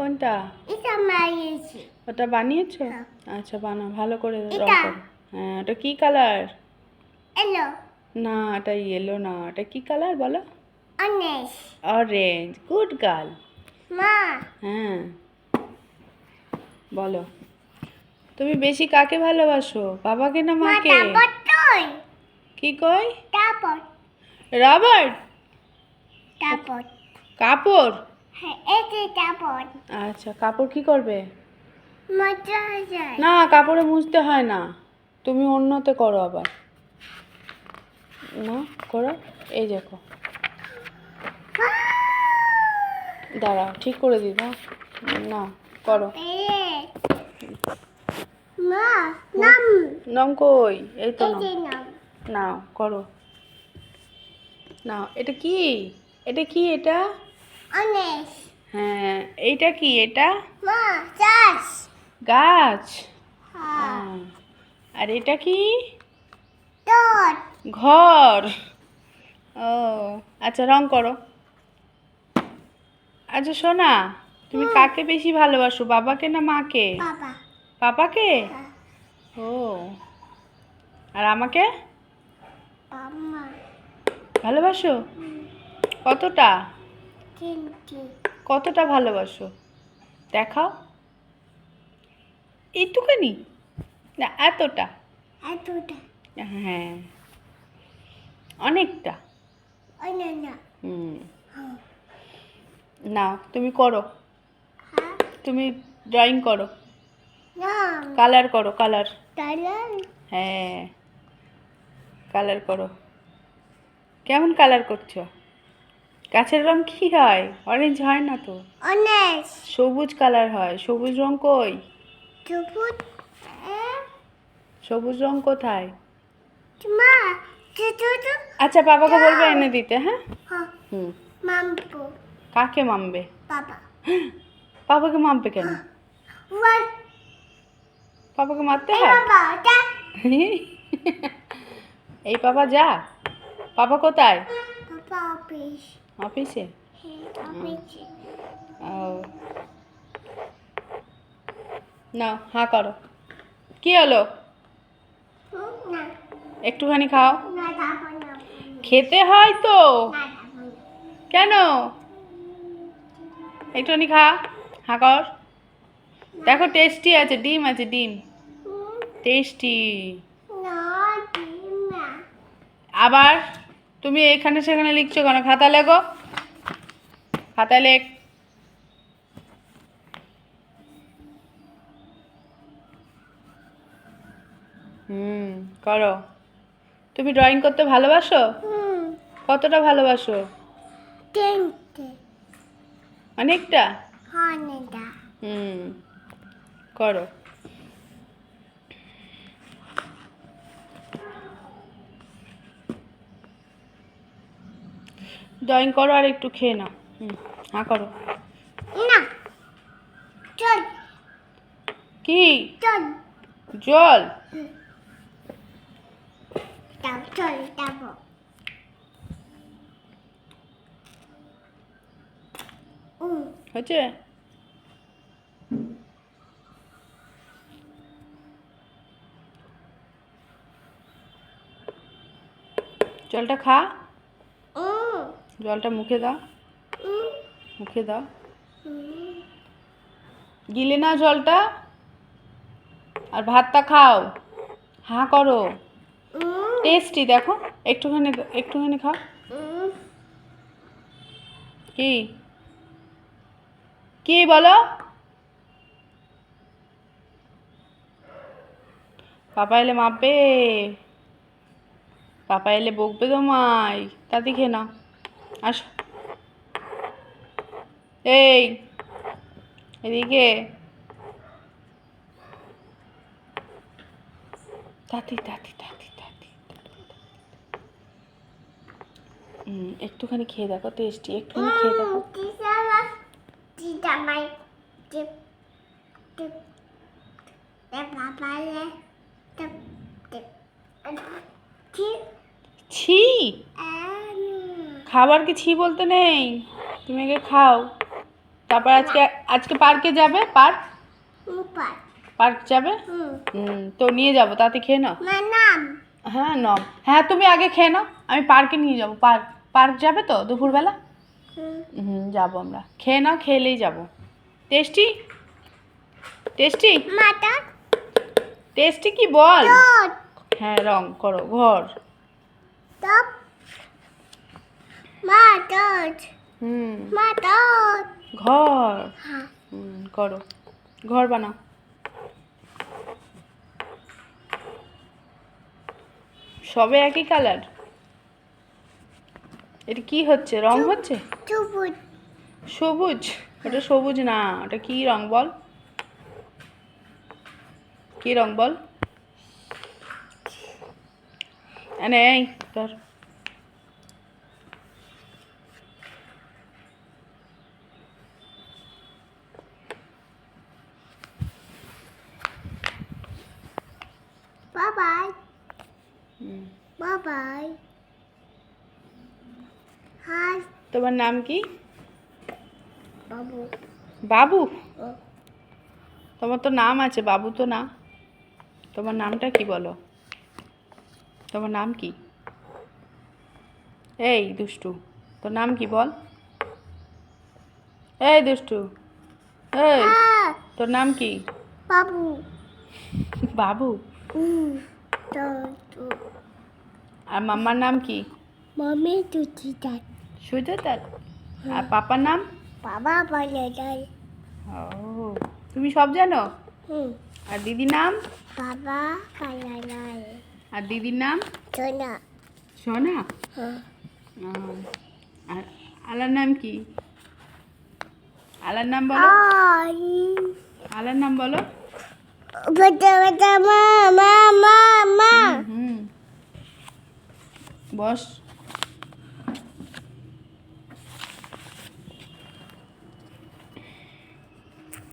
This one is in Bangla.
কোনটা? এটা মারিয়েছি ওটা বানিয়েছো? হ্যাঁ। আচ্ছা বানাও ভালো করে রং করো। হ্যাঁ ওটা কি কালার? এলো না এটা ইয়েলো না এটা কি কালার বলো? অনেক অরেঞ্জ গুড গার্ল মা। হ্যাঁ। বলো। তুমি বেশি কাকে ভালোবাসো বাবাকে না মাকে? কি কই? রবার তারপর। কাপড়? হ্যাঁ আচ্ছা কাপড় কি করবে? না কাপড়ে মুছতে হয় না। তুমি অন্যতে করো আবার। না করো। এই দেখো। দাঁড়াও ঠিক করে দিই দাও। না করো। নাম। কই? এই তো নাও করো। নাও এটা কি? এটা কি এটা? হ্যাঁ এইটা কি এটা? চাষ গাছ। হ্যাঁ। আর এটা কি? ঘর। ও আচ্ছা রং করো। আচ্ছা শোনা তুমি কাকে বেশি ভালোবাসো বাবাকে না মাকে? পাপাকে হ্যাঁ। ও আর আমাকে? ভালোবাসো? কতটা? কতটা ভালোবাসো? দেখাও। এইটুখানি? না এতটা। এতটা। হ্যাঁ। অনেকটা। অনেক না হুম। হ্যাঁ। নাও তুমি করো। হ্যাঁ? তুমি ড্রয়িং করো। কালার করো কালার? হ্যাঁ। কালার করো। কেমন কালার করছ? গাছের রং কি হয়? অরেঞ্জ হয় না তো? সবুজ কালার হয়। সবুজ রং কই? চুপুট সবুজ রং কোথায়? আচ্ছা বাবাকে বলবে এনে দিতে হ্যাঁ? হুম। কাকে মামবে? বাবা। বাবাকে মামবে কেন? বাবাকে মারতে হয়? এই বাবা যা। বাবা কোথায়? বাবা অফিস। অফিসে? ও। না হা করো। কি হলো? একটুখানি খাও। খেতে হয় তো। কেন? একটুখানি খা হা কর। দেখো টেস্টি আছে ডিম আছে ডিম। টেস্টি আবার? তুমি এখানে সেখানে লিখছো কেন? খাতা লেখো। খাতা লেখ। হুম করো। তুমি ড্রয়িং করতে ভালোবাসো? হুম। কতটা ভালোবাসো? অনেকটা। হুম করো। ড্রয়িং করো আর একটু খেয়ে নাও। হুম হ্যাঁ করো। না চল। কি? জল? দাও চল যাব হয়েছে? জলটা খা। জলটা মুখে দাও। মুখে দাও। গিলে না জলটা। আর ভাতটা খাও। হা করো। টেস্টি দেখো। একটুখানি একটুখানি খাও। কি? কি বলো? পাপা এলে মাপবে। পাপা এলে বকবে তোমায়। তাতে খেয়ে নাও। আসো। এই, এদিকে। তাতি তাতি তাতি তাতি একটুখানি খেয়ে দেখো টেস্টি একটুখানি খেয়ে দেখো। ছি। আনু খাবার কি ছি বলতে নেই? তুমি আগে খাও। তারপর আজকে আজকে পার্কে যাবে? পার্ক? পার্ক। যাবে? হুম। তো নিয়ে যাব তাতে খেয়ে নাও। হ্যাঁ নম। হ্যাঁ তুমি আগে খেয়ে নাও। আমি পার্কে নিয়ে যাব পার্ক। পার্ক যাবে তো দুপুরবেলা? হুম। যাব আমরা। খেয়ে নাও খেলেই যাব। টেস্টি? টেস্টি? টেস্টি কি বল? হ্যাঁ রং করো ঘর। মা তোর হুম। মা তোর ঘর। হ্যাঁ। হুম করো। ঘর বানাও। সবে একই কালার? এটা কি হচ্ছে? রং হচ্ছে? সবুজ। সবুজ? ওটা সবুজ না ওটা কি রং বল? কি রং বল? এনে এই তোর বাই। By high. তোমার নাম কি? বাবু। বাবু? তোমার তো নাম আছে বাবু তো না। তোমার নামটা কি বলো? তোমার নাম কি? এই দুষ্টু তোর নাম কি বল? এই দুষ্টু এই হ্যাঁ। তোর নাম কি? বাবু। বাবু? আর মাম্মার নাম কি? মামি যাই সুজাতা আর পাপার নাম? বাবা বলে যাই ও তুমি সব জানো? হুম। আর দিদির নাম? বাবা নাই আর দিদির নাম? সোনা। সোনা? হ্যাঁ। আর আলার নাম কি? আলার নাম বলো। আলার নাম বলো। মা মা মা মা। হুম। বস।